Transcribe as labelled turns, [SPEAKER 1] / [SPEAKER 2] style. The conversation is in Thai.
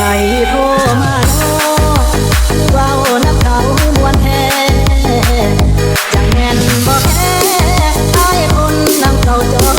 [SPEAKER 1] ให้โทรมาโนว้านับเขาวนแท้จังแม่นบ่แท้ไอ้คนนำเขาจอ